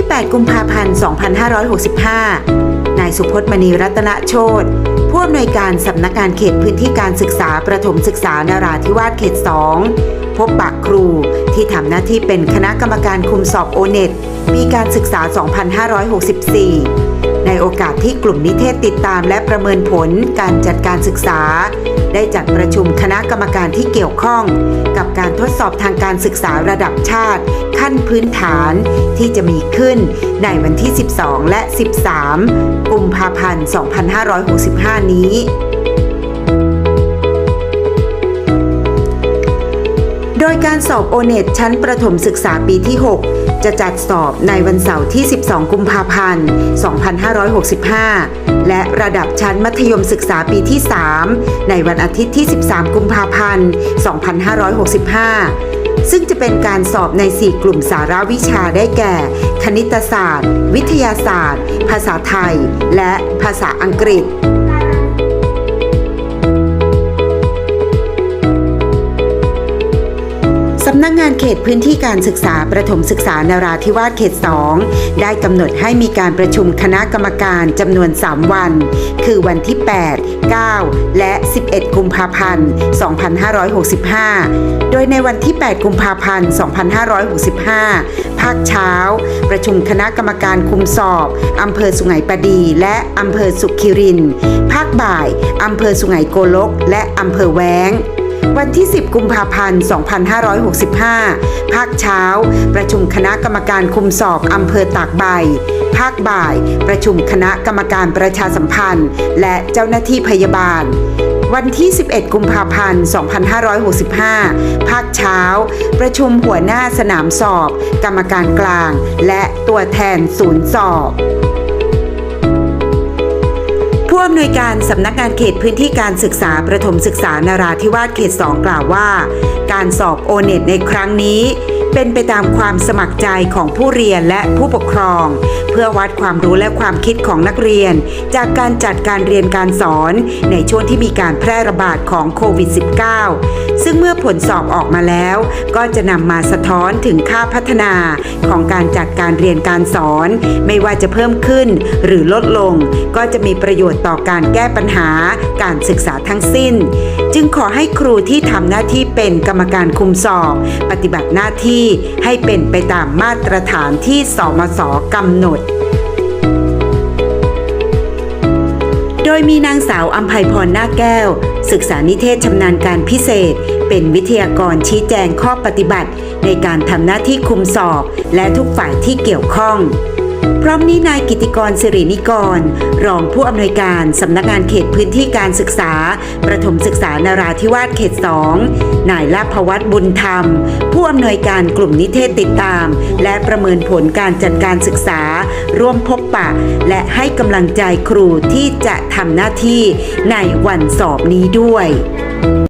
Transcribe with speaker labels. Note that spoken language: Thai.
Speaker 1: ที่ 8 กุมภาพันธ์ 2565 นายสุพจน์มณีรัตนโชตผู้อำนวยการสำนักงานเขตพื้นที่การศึกษาประถมศึกษานาราธิวาสเขต 2 พบปะครูที่ทำหน้าที่เป็นคณะกรรมการคุมสอบโอเน็ตปีการศึกษา 2564 ในโอกาสที่กลุ่มนิเทศติดตามและประเมินผลการจัดการศึกษา ได้จัดประชุมคณะกรรมการที่เกี่ยวข้อง กับการทดสอบทางการศึกษาระดับชาติ ขั้นพื้นฐานที่จะมีขึ้นในวันที่ 12 และ 13 กุมภาพันธ์ 2565 นี้ โดยการสอบโอเน็ตชั้นประถมศึกษาปีที่ 6 จะจัดสอบในวันเสาร์ที่ 12 กุมภาพันธ์ 2565 และระดับชั้นมัธยมศึกษาปีที่ 3 ในวันอาทิตย์ที่ 13 กุมภาพันธ์ 2565ซึ่งจะเป็นการสอบใน 4 กลุ่มสาระวิชาได้แก่ คณิตศาสตร์ วิทยาศาสตร์ ภาษาไทย และภาษาอังกฤษ งานเขตพื้นที่การศึกษาประถมศึกษานราธิวาสเขต 2 ได้กำหนดให้มีการประชุมคณะกรรมการจำนวน 3 วัน คือวันที่ 8 9 และ 11 กุมภาพันธ์ 2565 โดยในวันที่ 8 กุมภาพันธ์ 2565 ภาคเช้า ประชุมคณะกรรมการคุมสอบอำเภอสุไหงปดีและอำเภอสุขิริน ภาคบ่ายอำเภอสุไหงโกลก และอำเภอแว้ง วันที่ 10 กุมภาพันธ์ 2565 ภาคเช้า ประชุมคณะกรรมการคุมสอบอำเภอตากใบ ภาคบ่าย ประชุมคณะกรรมการประชาสัมพันธ์ และเจ้าหน้าที่พยาบาลวันที่ 11 กุมภาพันธ์ 2565 ภาคเช้า ประชุมหัวหน้าสนามสอบ กรรมการกลาง และตัวแทนศูนย์สอบ ผู้อำนวยการสำนักงานเขตพื้นที่การศึกษาประถมศึกษานราธิวาสเขต 2 กล่าวว่า การสอบโอเน็ตในครั้งนี้ เป็นไปตามความสมัครใจของผู้เรียนและผู้ปกครอง เพื่อวัดความรู้และความคิดของนักเรียน จากการจัดการเรียนการสอนในช่วงที่มีการแพร่ระบาดของโควิด -19 ซึ่งเมื่อผลสอบออกมาแล้ว ก็จะนำมาสะท้อนถึงค่าพัฒนาของการจัดการเรียนการสอน ไม่ว่าจะเพิ่มขึ้นหรือลดลง ก็จะมีประโยชน์ต่อการแก้ปัญหาการศึกษาทั้งสิ้น จึงขอให้ครูที่ทำหน้าที่เป็นกรรมการคุมสอบ ปฏิบัติหน้าที่ให้เป็นไปตามมาตรฐานที่สมสกำหนด โดยมีนางสาวอัมภัยพรนาแก้ว ศึกษานิเทศชำนาญการพิเศษ เป็นวิทยากรชี้แจงข้อปฏิบัติ ในการทำหน้าที่คุมสอบ และทุกฝ่ายที่เกี่ยวข้อง พร้อมนี้นายกิติกรสิรินิกร รองผู้อำนวยการสำนักงานเขตพื้นที่การศึกษา ประถมศึกษานาราธิวาสเขต 2 นายลาภวัฒน์บุญธรรม ผู้อำนวยการกลุ่มนิเทศติดตาม และประเมินผลการจัดการศึกษา ร่วมพบปะ และให้กำลังใจครูที่จะทำหน้าที่ในวันสอบนี้ด้วย